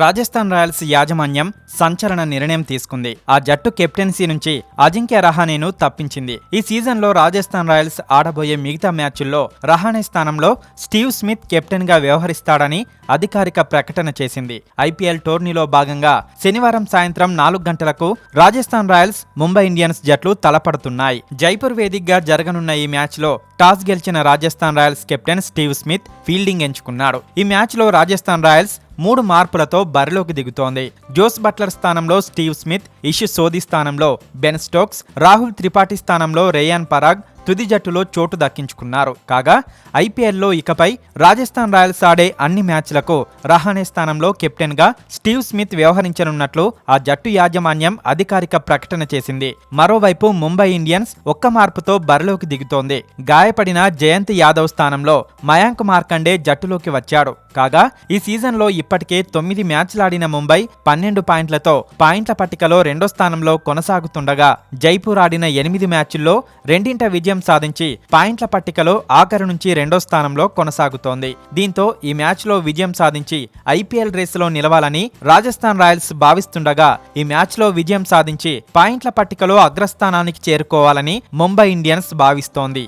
Rajasthan Royals యాజమాన్యం సంచలన నిర్ణయం తీసుకుంది. ఆ జట్టు కెప్టెన్సీ నుంచి అజింక్య రహానేను తప్పించింది. ఈ సీజన్లో రాజస్థాన్ రాయల్స్ ఆడబోయే మిగతా మ్యాచ్ల్లో రహానే స్థానంలో స్టీవ్ స్మిత్ కెప్టెన్గా వ్యవహరిస్తాడని అధికారిక ప్రకటన చేసింది. ఐపీఎల్ టోర్నీలో భాగంగా శనివారం సాయంత్రం నాలుగు గంటలకు రాజస్థాన్ రాయల్స్ ముంబై ఇండియన్స్ జట్లు తలపడుతున్నాయి. జైపూర్ వేదికగా జరగనున్న ఈ మ్యాచ్లో టాస్ గెలిచిన Rajasthan Royals captain Steve Smith fielding ఎంచుకున్నాడు. ఈ మ్యాచ్లో రాజస్థాన్ రాయల్స్ మూడు మార్పులతో బరిలోకి దిగుతోంది. జోస్ బట్లర్ స్థానంలో స్టీవ్ స్మిత్ ఇషు సోది స్థానంలో బెన్ స్టోక్స్ రాహుల్ త్రిపాఠి స్థానంలో రేయాన్ పరాగ్ తుది జట్టులో చోటు దక్కించుకున్నారు. కాగా ఐపీఎల్లో ఇకపై రాజస్థాన్ రాయల్స్ ఆడే అన్ని మ్యాచ్లకు రహానే స్థానంలో కెప్టెన్గా స్టీవ్ స్మిత్ వ్యవహరించనున్నట్లు ఆ జట్టు యాజమాన్యం అధికారిక ప్రకటన చేసింది. మరోవైపు ముంబై ఇండియన్స్ ఒక్క మార్పుతో బరిలోకి దిగుతోంది. గాయపడిన జయంత్ యాదవ్ స్థానంలో మయాంక్ మార్కండే జట్టులోకి వచ్చాడు. కాగా ఈ సీజన్లో ఇప్పటికే తొమ్మిది మ్యాచ్లాడిన ముంబై పన్నెండు పాయింట్లతో పాయింట్ల పట్టికలో రెండో స్థానంలో కొనసాగుతుండగా జైపూర్ ఆడిన ఎనిమిది మ్యాచ్ల్లో రెండింట విజయం విజయం సాధించి పాయింట్ల పట్టికలో ఆఖరు నుంచి రెండో స్థానంలో కొనసాగుతోంది. దీంతో ఈ మ్యాచ్లో విజయం సాధించి ఐపీఎల్ రేసులో నిలవాలని రాజస్థాన్ రాయల్స్ భావిస్తుండగా ఈ మ్యాచ్లో విజయం సాధించి పాయింట్ల పట్టికలో అగ్రస్థానానికి చేరుకోవాలని ముంబై ఇండియన్స్ భావిస్తోంది.